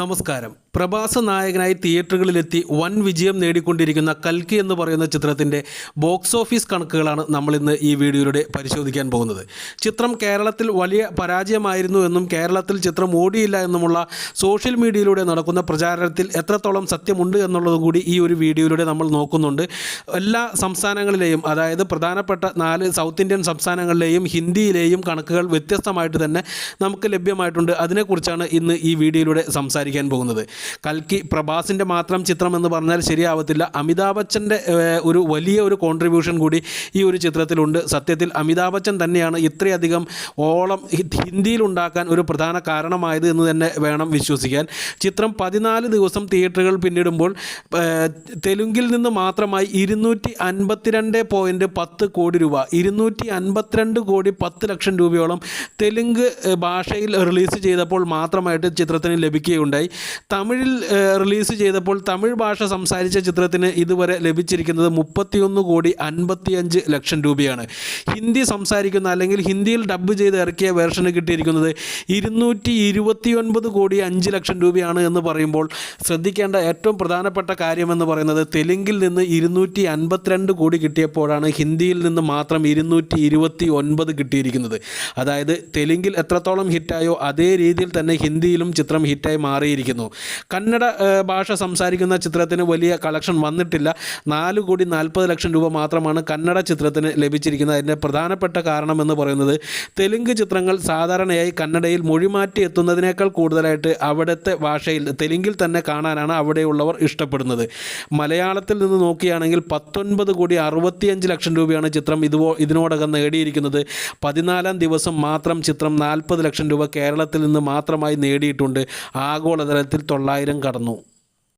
നമസ്കാരം. പ്രഭാസ നായകനായി തിയേറ്ററുകളിലെത്തി വൻ വിജയം നേടിക്കൊണ്ടിരിക്കുന്ന കൽക്കി എന്ന് പറയുന്ന ചിത്രത്തിന്റെ ബോക്സ് ഓഫീസ് കണക്കുകളാണ് നമ്മളിന്ന് ഈ വീഡിയോയിലൂടെ പരിശോധിക്കാൻ പോകുന്നത്. ചിത്രം കേരളത്തിൽ വലിയ പരാജയമായിരുന്നു എന്നും കേരളത്തിൽ ചിത്രം ഓടിയില്ല എന്നുമുള്ള സോഷ്യൽ മീഡിയയിലൂടെ നടക്കുന്ന പ്രചാരണത്തിൽ എത്രത്തോളം സത്യമുണ്ട് എന്നുള്ളതും കൂടി ഈ ഒരു വീഡിയോയിലൂടെ നമ്മൾ നോക്കുന്നുണ്ട്. എല്ലാ സംസ്ഥാനങ്ങളിലെയും അതായത് പ്രധാനപ്പെട്ട നാല് സൗത്ത് ഇന്ത്യൻ സംസ്ഥാനങ്ങളിലെയും ഹിന്ദിയിലെയും കണക്കുകൾ വ്യത്യസ്തമായിട്ട് തന്നെ നമുക്ക് ലഭ്യമായിട്ടുണ്ട്. അതിനെക്കുറിച്ചാണ് ഇന്ന് ഈ വീഡിയോയിലൂടെ സംസാരിക്കാൻ പോകുന്നത്. കൽക്കി പ്രഭാസിന്റെ മാത്രം ചിത്രം എന്ന് പറഞ്ഞാൽ ശരിയാവത്തില്ല. അമിതാഭ് ബച്ചന്റെ ഒരു വലിയ ഒരു കോൺട്രിബ്യൂഷൻ കൂടി ഈ ഒരു ചിത്രത്തിലുണ്ട്. സത്യത്തിൽ അമിതാഭ് ബച്ചൻ തന്നെയാണ് ഇത്രയധികം ഓളം ഹിന്ദിയിൽ ഉണ്ടാക്കാൻ ഒരു പ്രധാന കാരണമായത് എന്ന് തന്നെ വേണം വിശ്വസിക്കാൻ. ചിത്രം പതിനാല് ദിവസം തിയേറ്ററുകൾ പിന്നിടുമ്പോൾ തെലുങ്കിൽ നിന്ന് മാത്രമായി ഇരുന്നൂറ്റി അൻപത്തിരണ്ട് പോയിന്റ് പത്ത് കോടി രൂപ ഇരുന്നൂറ്റി അൻപത്തിരണ്ട് കോടി പത്ത് ലക്ഷം രൂപയോളം തെലുങ്ക് ഭാഷയിൽ റിലീസ് ചെയ്തപ്പോൾ മാത്രമായിട്ട് ചിത്രത്തിന് ലഭിക്കുകയുണ്ടായി. തമിഴിൽ ഏഹ്, റിലീസ് ചെയ്തപ്പോൾ തമിഴ് ഭാഷ സംസാരിച്ച ചിത്രത്തിന് ഇതുവരെ ലഭിച്ചിരിക്കുന്നത് മുപ്പത്തിയൊന്ന് കോടി അൻപത്തിയഞ്ച് ലക്ഷം രൂപയാണ്. ഹിന്ദി സംസാരിക്കുന്ന അല്ലെങ്കിൽ ഹിന്ദിയിൽ ഡബ്ബ് ചെയ്ത് ഇറക്കിയ വേർഷന് കിട്ടിയിരിക്കുന്നത് ഇരുന്നൂറ്റി ഇരുപത്തിയൊൻപത് കോടി അഞ്ച് ലക്ഷം രൂപയാണ് എന്ന് പറയുമ്പോൾ ശ്രദ്ധിക്കേണ്ട ഏറ്റവും പ്രധാനപ്പെട്ട കാര്യമെന്ന് പറയുന്നത് തെലുങ്കിൽ നിന്ന് ഇരുന്നൂറ്റി അൻപത്തിരണ്ട് കോടി കിട്ടിയപ്പോഴാണ് ഹിന്ദിയിൽ നിന്ന് മാത്രം ഇരുന്നൂറ്റി ഇരുപത്തി ഒൻപത് കിട്ടിയിരിക്കുന്നത്. അതായത് തെലുങ്കിൽ എത്രത്തോളം ഹിറ്റായോ അതേ രീതിയിൽ തന്നെ ഹിന്ദിയിലും ചിത്രം ഹിറ്റായി മാറിയിരിക്കുന്നു. കന്നഡ ഭാഷ സംസാരിക്കുന്ന ചിത്രത്തിന് വലിയ കളക്ഷൻ വന്നിട്ടില്ല. നാല് കോടി നാൽപ്പത് ലക്ഷം രൂപ മാത്രമാണ് കന്നഡ ചിത്രത്തിന് ലഭിച്ചിരിക്കുന്നത്. അതിന്റെ പ്രധാനപ്പെട്ട കാരണമെന്ന് പറയുന്നത് തെലുങ്ക് ചിത്രങ്ങൾ സാധാരണയായി കന്നഡയിൽ മൊഴിമാറ്റി എത്തുന്നതിനേക്കാൾ കൂടുതലായിട്ട് അവിടുത്തെ ഭാഷയിൽ തെലുങ്കിൽ തന്നെ കാണാനാണ് അവിടെയുള്ളവർ ഇഷ്ടപ്പെടുന്നത്. മലയാളത്തിൽ നിന്ന് നോക്കുകയാണെങ്കിൽ പത്തൊൻപത് കോടി അറുപത്തിയഞ്ച് ലക്ഷം രൂപയാണ് ചിത്രം ഇതുപോ ഇതിനോടകം നേടിയിരിക്കുന്നത്. പതിനാലാം ദിവസം മാത്രം ചിത്രം നാൽപ്പത് ലക്ഷം രൂപ കേരളത്തിൽ നിന്ന് മാത്രമായി നേടിയിട്ടുണ്ട്. ആഗോളതലത്തിൽ തൊള്ളായിരം കടന്നു.